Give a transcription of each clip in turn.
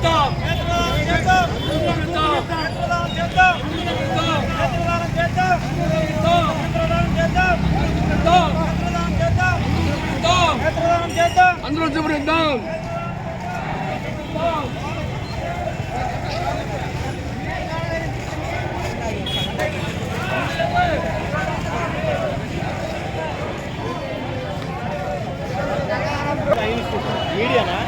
చేద్దాం చేద్దాం చేద్దాం నేత్రదానం చేద్దాం నేత్రదానం చేద్దాం నేత్రదానం చేద్దాం నేత్రదానం చేద్దాం నేత్రదానం చేద్దాం అందరూ చూపిద్దాం మీడియానా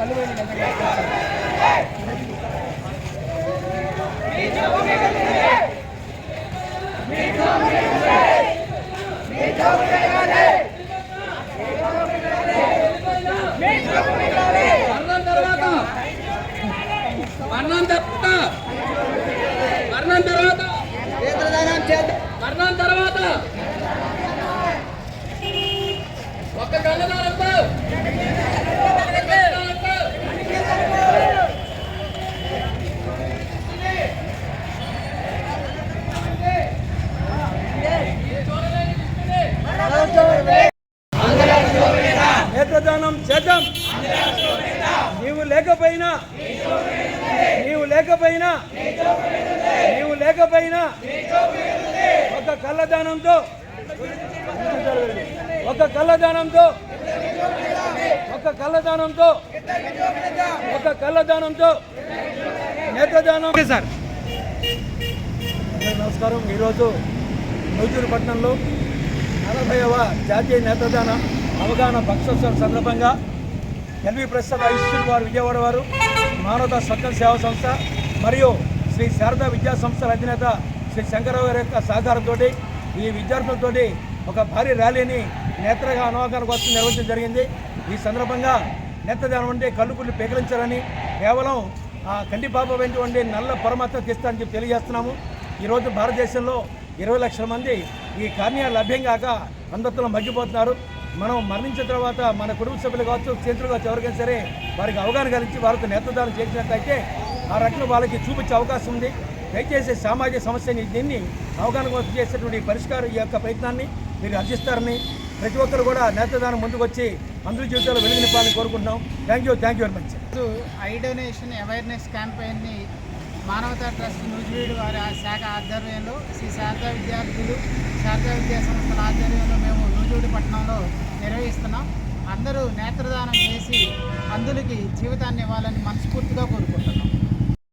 మరణం తర్వాత మరణం తర్వాత మరణం తర్వాత మరణం తర్వాత ఒక కళ్ళదారంతో ఒక కళ్ళదారంతో నేత్రదానం చేద్దాం. నీవు లేకపోయినా నీవు లేకపోయినా నీవు లేకపోయినా ఒక కళ్ళదానంతో ఒక కళ్ళదానంతో ఒక కళ్ళదానంతో ఒక కళ్ళదానంతో నేత్రదానం. సార్. నమస్కారం. ఈరోజు నూజూరుపట్నంలో నలభైవ జాతీయ నేత్రదాన. అవగాహన పక్షోత్సవం సందర్భంగా ఎల్వి ప్రసాద్ ఇన్స్టిట్యూట్ వారు విజయవాడ వారు మానవతా స్వచ్ఛంద సేవా సంస్థ మరియు శ్రీ శారదా విద్యా సంస్థల అధినేత శ్రీ శంకరరావు గారి యొక్క సహకారంతో ఈ విద్యార్థులతోటి ఒక భారీ ర్యాలీని నేత్రగా అవగాహన కోసం నిర్వహించడం జరిగింది. ఈ సందర్భంగా నేత్రదానం అంటే కళ్ళుకుళ్ళు కుళ్ళు కేవలం ఆ కంటి పాప నల్ల పరమాత్మ తీస్తానని చెప్పి తెలియజేస్తున్నాము. ఈరోజు భారతదేశంలో ఇరవై లక్షల మంది ఈ కార్నియా లభ్యం కాక అందరితో మగ్గిపోతున్నారు. మనం మరణించిన తర్వాత మన కుటుంబ సభ్యులు కావచ్చు స్నేహితులు కావచ్చు ఎవరికైనా సరే వారికి అవగాహన కలిగించి వారితో నేత్రదానం చేసినట్లయితే ఆ రకంగా వాళ్ళకి చూపించే అవకాశం ఉంది. దయచేసి సామాజిక సమస్యని దీన్ని అవగాహన కోసం చేసేటువంటి పరిష్కారం ఈ యొక్క ప్రయత్నాన్ని మీరు అర్జిస్తారని ప్రతి ఒక్కరు కూడా నేతదానం ముందుకు వచ్చి అందరి జీవితాలు వెలుగు కోరుకుంటున్నాం. Thank you thank you very much eye donation awareness campaign మానవతా ట్రస్ట్ నూజివీడు వారి ఆ శాఖ ఆధ్వర్యంలో శ్రీ శారదా విద్యార్థులు శారదా విద్యా సంస్థల ఆధ్వర్యంలో మేము నూజివీడు పట్టణంలో నిర్వహిస్తున్నాం. అందరూ నేత్రదానం చేసి అందులకి జీవితాన్ని ఇవ్వాలని మనస్ఫూర్తిగా కోరుకుంటున్నాం.